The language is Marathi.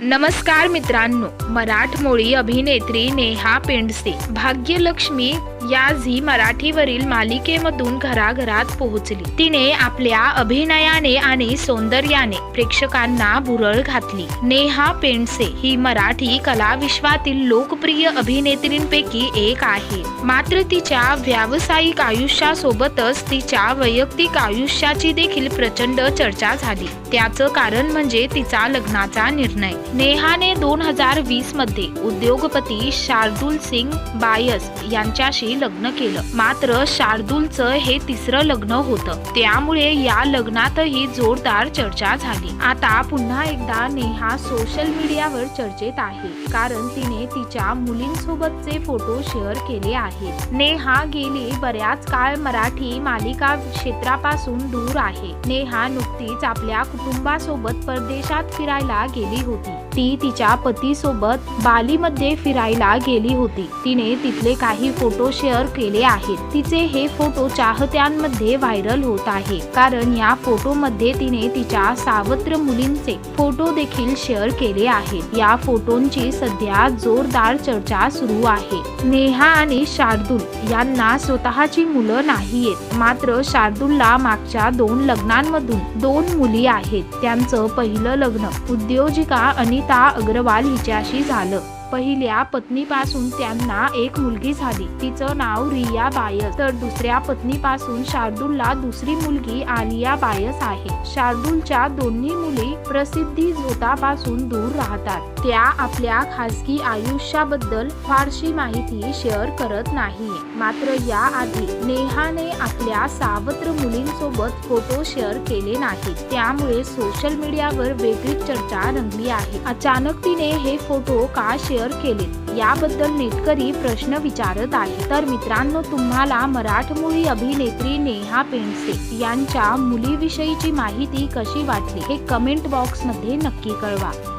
नमस्कार मित्रांनो मराठमोळी अभिनेत्री नेहा पेंडसे भाग्यलक्ष्मी या झी मराठीवरील मालिकेमधून घराघरात पोहोचली. तिने आपल्या अभिनयाने आणि सौंदर्याने प्रेक्षकांना भुरळ घातली. नेहा पेंडसे ही मराठी कला विश्वातील लोकप्रिय अभिनेत्रींपैकी एक आहे. मात्र तिच्या व्यावसायिक आयुष्यासोबतच तिच्या वैयक्तिक आयुष्याची देखील प्रचंड चर्चा झाली. त्याचं कारण म्हणजे तिचा लग्नाचा निर्णय. नेहाने दोन हजार वीसमध्ये उद्योगपती शार्दुल सिंग बायस यांच्याशी लग्न केलं. मात्र शार्दूलचं हे तिसरं लग्न होतं. त्यामुळे या लग्नातही जोरदार चर्चा झाली. आता पुन्हा एकदा नेहा सोशल मीडियावर चर्चेत आहे. कारण तिने तिच्या मुलींसोबतचे फोटो शेअर केले आहेत. नेहा गेली बऱ्याच काळ मराठी मालिका क्षेत्रापासून दूर आहे. नेहा नुकतीच आपल्या कुटुंबासोबत परदेशात फिरायला गेली होती. ती तिच्या पतीसोबत बालीमध्ये फिरायला गेली होती. तिने तिथले काही फोटो शेअर केले आहेत. तिचे हे फोटो चाहत्यांमध्ये व्हायरल होत आहे. कारण या फोटोमध्ये तिने तिच्या सावत्र मुलींचे फोटो देखील शेअर केले आहेत. या फोटोंची सध्या जोरदार चर्चा सुरू आहे. नेहा आणि शार्दूल यांना स्वतःची मुलं नाहीयेत मात्र शार्दूलला मागच्या दोन लग्नांमधून दोन मुली आहेत. त्यांचं पहिलं लग्न उद्योजिका अनिता अग्रवाल हिच्याशी झालं. पहिल्या पत्नीपासून त्यांना एक मुलगी झाली. तिचं नाव रिया बायस. तर दुसऱ्या पत्नीपासून शार्दूलला दुसरी मुलगी आलिया बायस आहे. शार्दूलच्या दोन्ही मुली प्रसिद्धी झोतापासून दूर राहतात. त्या आपल्या खासगी आयुष्याबद्दल फारशी माहिती शेअर करत नाही मात्र याआधी नेहाने आपल्या सावत्र मुलींसोबत फोटो शेअर केले नाहीत. त्यामुळे सोशल मीडियावर वेगळीच चर्चा रंगली आहे. अचानक तिने हे फोटो का शेअर केले याबद्दल नेटकरी प्रश्न विचारत आहे तर मित्रांनो तुम्हाला मराठमोळी अभिनेत्री नेहा पेंडसे यांच्या मुलीविषयीची माहिती कशी वाटली हे कमेंट बॉक्समध्ये नक्की कळवा.